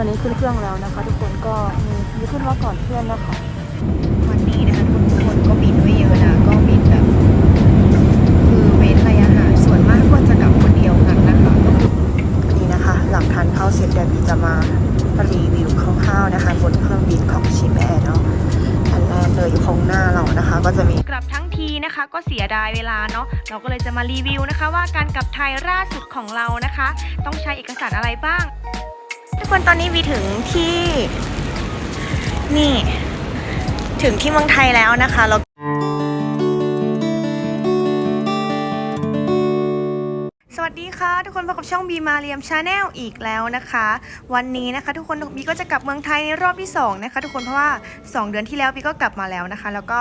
ตอนนี้ขึ้นเครื่องแล้วนะคะ ทุกคนก็มีมีขึ้นมาก่อนเพื่อนนะคะวันนี้นะคะทุกคนก็บินไม่เยอะนะก็บินแบบคือเว้นระยะห่างส่วนมากก็จะกลับคนเดียวกันนะคะก็คือนี่นะคะ หลังทานข้าวเสร็จเดี๋ยวบีจะมารีวิวคร่าวๆนะคะบนเครื่องบินของชิมแอร์เนาะอันแรกเลยอยู่ข้างหน้าเรานะคะ ก็จะมีกลับทั้งทีนะคะก็เสียดายเวลาเนาะเราก็เลยจะมารีวิวนะคะ ว่าการกลับไทยล่าสุดของเรานะคะ ต้องใช้เอกสารอะไรบ้าง กคนตอนนี้วีถึงที่ นี่ ถึงที่เมืองไทยแล้วนะคะแล้ว ทุกคนพบกับช่องบีมาเรียมชาแนลอีกแล้วนะคะ วันนี้นะคะ ทุกคนบีก็จะกลับเมืองไทยในรอบที่สองนะคะทุกคนเพราะว่า 2 เดือนที่แล้วบีก็กลับมาแล้วนะคะ แล้วก็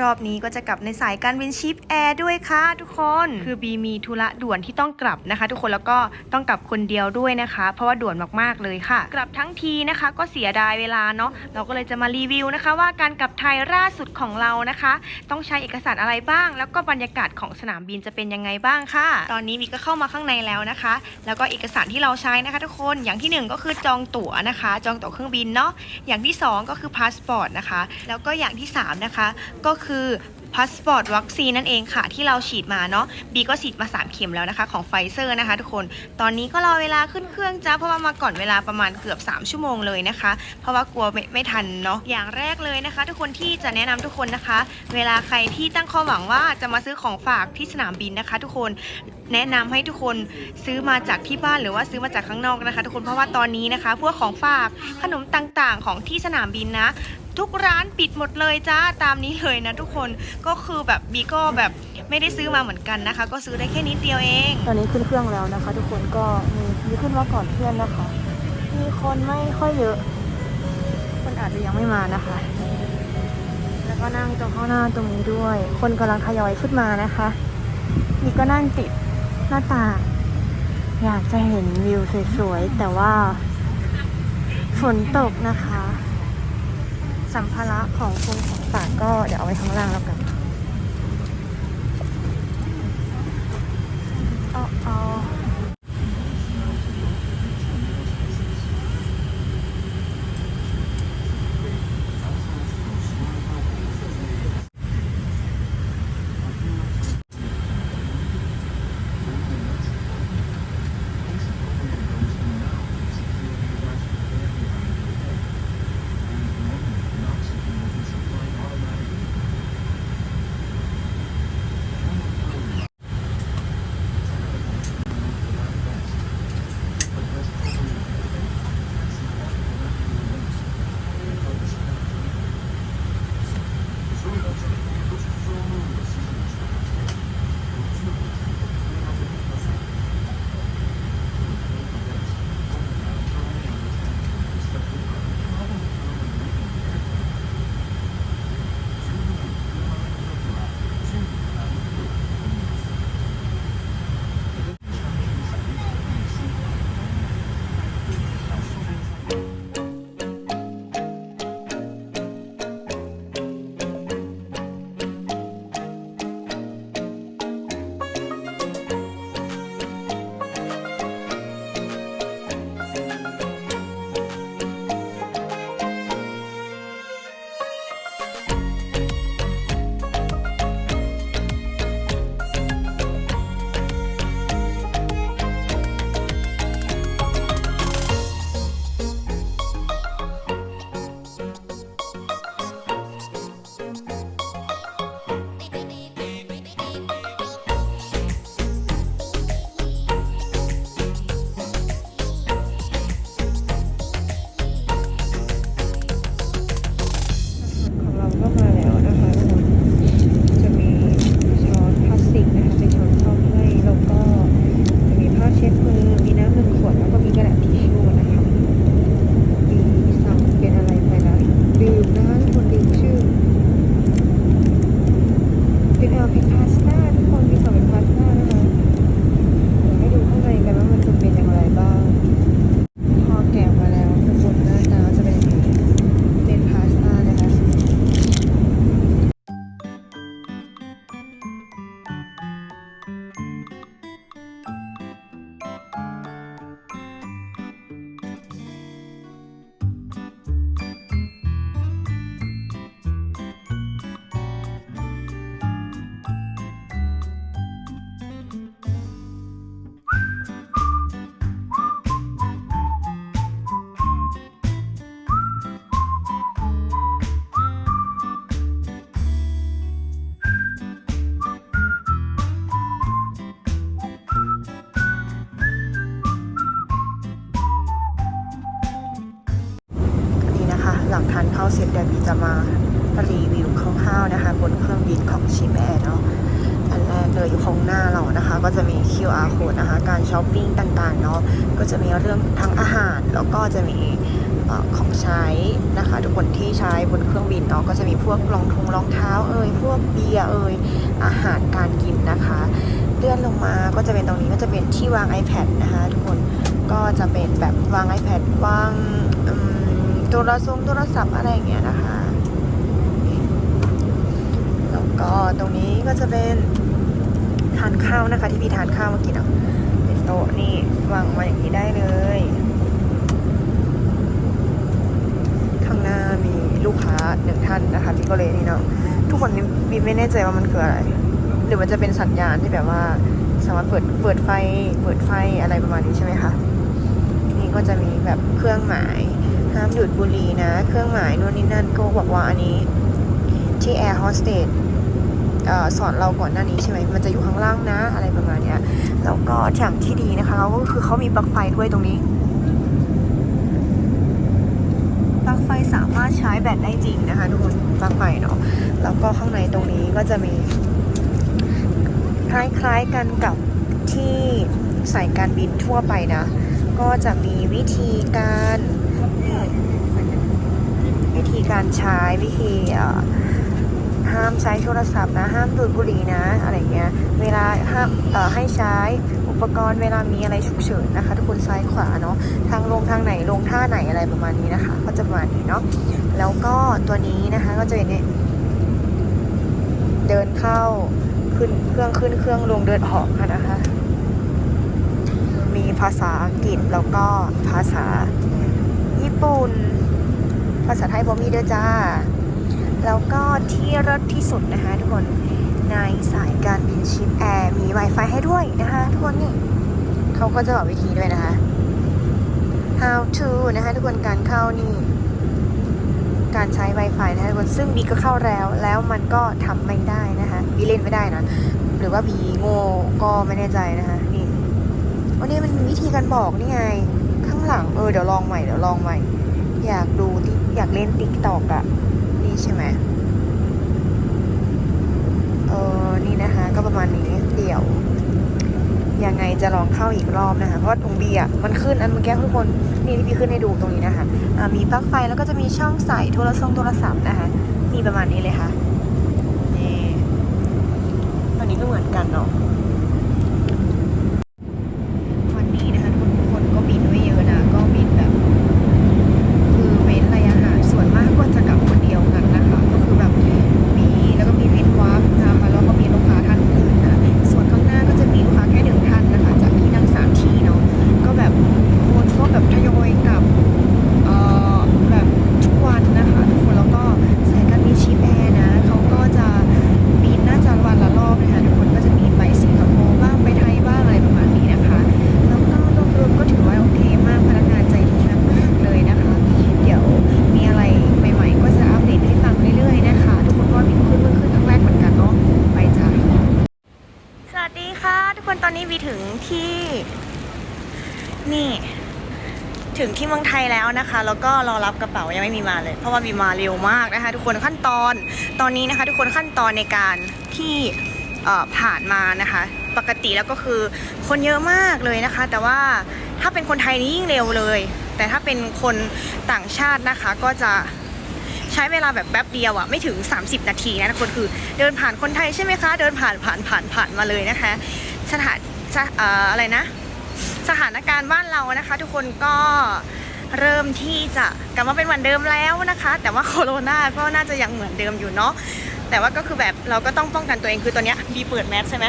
รอบนี้ก็จะกลับในสายการบินชิปแอร์ด้วยค่ะ ทุกคนคือบีมีธุระด่วนที่ต้องกลับนะคะ ทุกคนแล้วก็ต้องกลับคนเดียวด้วยนะคะ เพราะว่าด่วนมากๆเลยค่ะ กลับทั้งทีนะคะ ก็เสียดายเวลาเนาะเราก็เลยจะมารีวิวนะคะ ว่าการกลับไทยล่าสุดของเรานะคะ ต้องใช้เอกสารอะไรบ้าง แล้วก็บรรยากาศของสนามบินจะเป็นยังไงบ้างค่ะ ตอนนี้วีก็เข้ามาข้างในแล้วล้วนะคะ แล้วก็เอกสารที่เราใช้นะคะทุกคนอย่างที่หนึ่งก็คือจองตั๋วนะคะ จองตั๋วเครื่องบินเนาะอย่างที่สองก็คือพาสปอร์ตนะคะ แล้วก็อย่างที่สามนะคะ ก็คือพาสปอร์ตวัคซีนนั่นเองค่ะ ที่เราฉีดมาเนาะบีก็ฉีดมา 3 เข็มแล้วนะคะ ของไฟเซอร์นะคะทุกคนตอนนี้ก็รอเวลาขึ้นเครื่องจ้าเพราะว่ามาก่อนเวลาประมาณเกือบ 3 ชั่วโมงเลยนะคะ เพราะว่ากลัวไม่ไม่ทันเนาะอย่างแรกเลยนะคะ ทุกคนที่จะแนะนำทุกคนนะคะ เวลาใครที่ตั้งความหวังว่าจะมาซื้อของฝากที่สนามบินนะคะ ทุกคนแนะนำให้ทุกคนซื้อมาจากที่บ้านหรือว่าซื้อมาจากข้างนอกนะคะ ทุกคนเพราะว่าตอนนี้นะคะ พวกของฝากขนมต่างๆ ของที่สนามบินนะ ทุกร้านปิดหมดเลยจ้าตามนี้เลยนะทุกคนก็คือแบบบีก็แบบไม่ได้ซื้อมาเหมือนกันนะคะ ก็ซื้อได้แค่นิดเดียวเอง ตอนนี้ขึ้นเครื่องแล้วนะคะ ทุกคนก็มีมีขึ้นมาก่อนเพื่อนนะคะ มีคนไม่ค่อยเยอะ คนอาจจะยังไม่มานะคะ แล้วก็นั่งตรงข้างหน้าตรงนี้ด้วย คนกำลังทยอยขึ้นมานะคะนี่ก็นั่งติดหน้าต่างอยากจะเห็นวิวสวยๆแต่ว่าฝนตกนะคะ สัมภาระของคุณของฝากก็เดี๋ยวเอาไว้ข้างล่างแล้วกัน นะคะคนดีชื่อเป็เอลพิคัส เสร็จเดี๋ยวบีจะมารีวิวคร่าวๆนะคะ บนเครื่องบินของชิมแอร์เนาะอันแรกเลยอยู่ข้างหน้าเรานะคะ ก็จะมี QR code นะคะ การช้อปปิ้งต่างๆเนาะก็จะมีเรื่องทั้งอาหาร แล้วก็จะมีอของใช้นะคะ ทุกคนที่ใช้บนเครื่องบินเนาะก็จะมีพวกรองทงรองเท้าเอ่ยพวกเบียร์เอ่ยอาหารการกินนะคะเลื่อนลงมาก็จะเป็นตรงนี้ก็จะเป็นที่วาง iPad นะคะ ทุกคนก็จะเป็นแบบวาง iPad วาง โทรศัพท์โทรศัพท์อะไรอย่างเงี้ยนะคะ แล้วก็ตรงนี้ก็จะเป็นทานข้าวนะคะ ที่พี่ทานข้าวเมื่อกี้เนาะเป็นโต๊ะนี่วางมาอย่างนี้ได้เลย ข้างหน้ามีลูกค้าหนึ่งท่านนะคะพี่ก็เลยนี่เนาะทุกคนนี่บีไม่แน่ใจว่ามันคืออะไร หรือมันจะเป็นสัญญาณที่แบบว่าสามารถเปิดเปิดไฟเปิดไฟอะไรประมาณนี้ใช่ไหมคะนี่ก็จะมีแบบเครื่องหมาย ห้ามดูดบุหรี่นะ เครื่องหมายนู่นนี่นั่นก็บอกว่าอันนี้ที่แอร์โฮสเตสสอนเราก่อนหน้านี้ใช่ไหมมันจะอยู่ข้างล่างนะ อะไรประมาณเนี้ยแล้วก็อย่างที่ดีนะคะก็คือเขามีปลั๊กไฟด้วยตรงนี้ปลั๊กไฟสามารถใช้แบตได้จริงนะคะทุกคนปลั๊กไฟเนาะแล้วก็ข้างในตรงนี้ก็จะมี คล้ายๆกันกับที่สายการบินทั่วไปนะ ก็จะมีวิธีการ วิธีการใช้วิธีห้ามใช้โทรศัพท์นะห้ามดูดบุหรี่นะอะไรเงี้ยเวลาห้ามให้ใช้อุปกรณ์เวลามีอะไรฉุกเฉินนะคะ ทุกคนซ้ายขวาเนาะทางลงทางไหนลงท่าไหนอะไรประมาณนี้นะคะ ก็จะประมาณนี้เนาะแล้วก็ตัวนี้นะคะก็จะเป็นเนี่ยเดินเข้าขึ้นเครื่องขึ้นเครื่องลงเดินออกค่ะนะคะ มีภาษาอังกฤษแล้วก็ภาษา ปุ่น ภาษาไทยบ่มีเด้อจ้า แล้วก็ที่รถที่สุดนะคะทุกคนในสายการบินชิปแอร์มี Wi-Fi ให้ด้วยนะคะทุกคนนี่เขาก็จะบอกวิธีด้วยนะคะ how to นะคะทุกคนการเข้านี่ การใช้ Wi-Fi นะคะทุกคนซึ่งบีก็เข้าแล้วแล้วมันก็ทำไม่ได้นะคะบีเล่นไม่ได้นะ หรือว่าบีโง่ก็ไม่แน่ใจนะคะนี่วันนี้มันมีวิธีการบอกนี่ไงางหลังเออเดี๋ยวลองใหม่เดี๋ยวลองใหม่ อยากดูที่อยากเล่นติ๊กตอกอะนี่ใช่ไหมเออนี่นะคะ ก็ประมาณนี้เดี๋ยวยังไงจะลองเข้าอีกรอบนะคะ เพราะตรงบีอะมันขึ้นอันเมื่อกี้ทุกคนนี่ที่พี่ขึ้นให้ดูตรงนี้นะคะอ่ามีปลั๊กไฟแล้วก็จะมีช่องใส่โทรศัพท์โทรศัพท์นะคะนี่ประมาณนี้เลยค่ะนี่ตอนนี้ก็เหมือนกันเนาะ นี้วีถึงที่นี่ถึงที่เมืองไทยแล้วนะคะ แล้วก็รอรับกระเป๋ายังไม่มีมาเลย เพราะว่าวีมาเร็วมากนะคะ ทุกคนขั้นตอนตอนนี้นะคะ ทุกคนขั้นตอนในการที่ผ่านมานะคะ ปกติแล้วก็คือคนเยอะมากเลยนะคะ แต่ว่าถ้าเป็นคนไทยนี่ยิ่งเร็วเลย แต่ถ้าเป็นคนต่างชาตินะคะ ก็จะใช้เวลาแบบแป๊บเดียวอะไม่ถึง 30 นาทีนะทุกคนคือเดินผ่านคนไทยใช่ไหมคะ เดินผ่านผ่านผ่านผ่านมาเลยนะคะ สถานอะไรนะ สถานการณ์บ้านเรานะคะ ทุกคนก็เริ่มที่จะกลับมาเป็นเหมือนเดิมแล้วนะคะ แต่ว่าโควิดก็น่าจะยังเหมือนเดิมอยู่เนาะแต่ว่าก็คือแบบเราก็ต้องป้องกันตัวเองคือตอนเนี้ยบีเปิดแมสใช่ไหม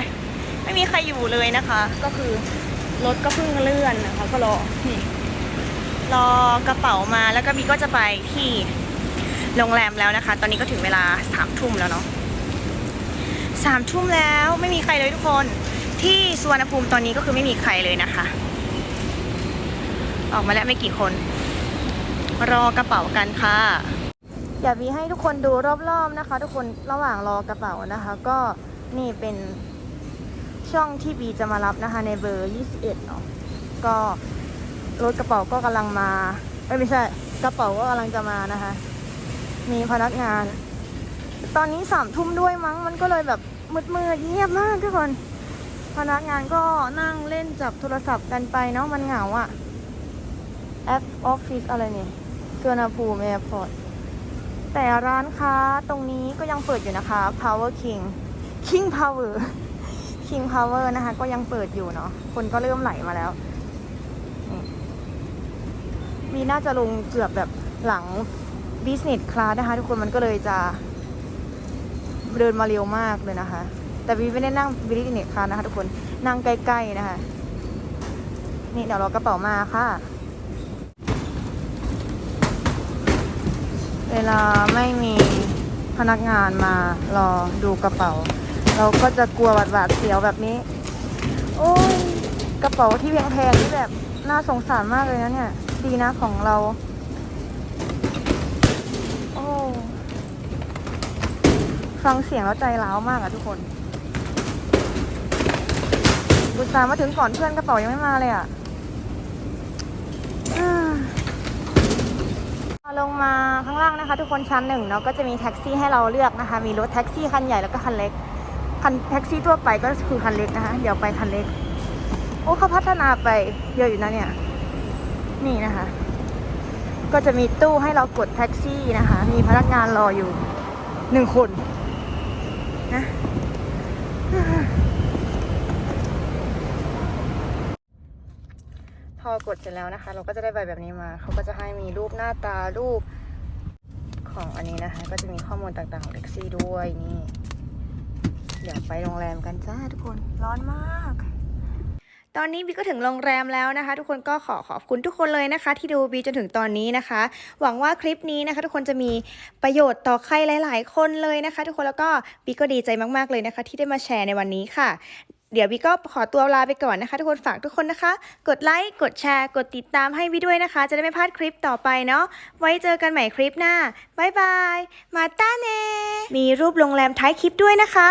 ไม่มีใครอยู่เลยนะคะ ก็คือรถก็เพิ่งเลื่อนนะคะ ก็รอนี่รอกระเป๋ามาแล้วก็บีก็จะไปที่โรงแรมแล้วนะคะ ตอนนี้ก็ถึงเวลาสามทุ่มแล้วเนาะสามทุ่มแล้วไม่มีใครเลยทุกคน ที่สุวรรณภูมิตอนนี้ก็คือไม่มีใครเลยนะคะ ออกมาแล้วไม่กี่คน รอกระเป๋ากันค่ะอยากมีให้ทุกคนดูรอบๆนะคะ ทุกคนระหว่างรอกระเป๋านะคะ ก็นี่เป็นช่องที่บีจะมารับนะคะ ในเบอร์ 21เนาะก็รถกระเป๋าก็กำลังมาเอ้ยไม่ใช่กระเป๋าก็กำลังจะมานะคะ มีพนักงาน ตอนนี้สามทุ่มด้วยมั้งมันก็เลยแบบมืดๆเงียบมากทุกคน พนักงานก็นั่งเล่นจับโทรศัพท์กันไปเนาะมันเหงาอะแอปออฟฟิศอะไรนี่สวนภูมิแอร์พอร์ตแต่ร้านค้าตรงนี้ก็ยังเปิดอยู่นะคะ Power King King Power King Power นะคะ ก็ยังเปิดอยู่เนาะคนก็เริ่มไหลมาแล้วมีน่าจะลงเกือบแบบหลัง Business Class นะคะ ทุกคนมันก็เลยจะเดินมาเร็วมากเลยนะคะ แต่วีไม่ได้นั่ง Business Class นะคะทุกคนนั่งใกล้ๆนะคะ นี่เดี๋ยวรากระเป๋ามาค่ะ เวลาไม่มีพนักงานมารอดูกระเป๋า เราก็จะกลัวหวาดหวาดเสียวแบบนี้ โอ้ยกระเป๋าที่แพงๆนี่แบบน่าสงสารมากเลยนะเนี่ย ดีนะของเราโอ้ฟังเสียงแล้วใจร้าวมากอะทุกคน อุตส่าห์มาถึงก่อนเพื่อนกระเป๋ายังไม่มาเลยอะอ่าลงมาข้างล่างนะคะ ทุกคนชั้นหนึ่งเนาะก็จะมีแท็กซี่ให้เราเลือกนะคะ มีรถแท็กซี่คันใหญ่แล้วก็คันเล็ก คันแท็กซี่ทั่วไปก็คือคันเล็กนะคะ เดี๋ยวไปคันเล็ก โอ้เขาพัฒนาไปเยอะอยู่นะเนี่ย นี่นะคะ ก็จะมีตู้ให้เรากดแท็กซี่นะคะ มีพนักงานรออยู่หนึ่งคนนะ อกดเสร็จแล้วนะคะ เราก็จะได้ใบแบบนี้มา เขาก็จะให้มีรูปหน้าตารูปของอันนี้นะคะ ก็จะมีข้อมูลต่างๆของแท็กซี่ด้วยนี่ เดี๋ยวไปโรงแรมกันจ้าทุกคนร้อนมาก ตอนนี้บีก็ถึงโรงแรมแล้วนะคะ ทุกคนก็ขอขอบคุณทุกคนเลยนะคะ ที่ดูบีจนถึงตอนนี้นะคะ หวังว่าคลิปนี้นะคะ ทุกคนจะมีประโยชน์ต่อใครหลาย ๆ คนเลยนะคะ ทุกคนแล้วก็บีก็ดีใจมากๆเลยนะคะ ที่ได้มาแชร์ในวันนี้ค่ะ เดี๋ยววีก็ขอตัวลาไปก่อนนะคะ ทุกคนฝากทุกคนนะคะ กดไลค์กดแชร์ กดติดตามให้วีด้วยนะคะ จะได้ไม่พลาดคลิปต่อไปเนาะไว้เจอกันใหม่คลิปหน้าบายบายมาต้าเนมีรูปโรงแรมท้ายคลิปด้วยนะคะ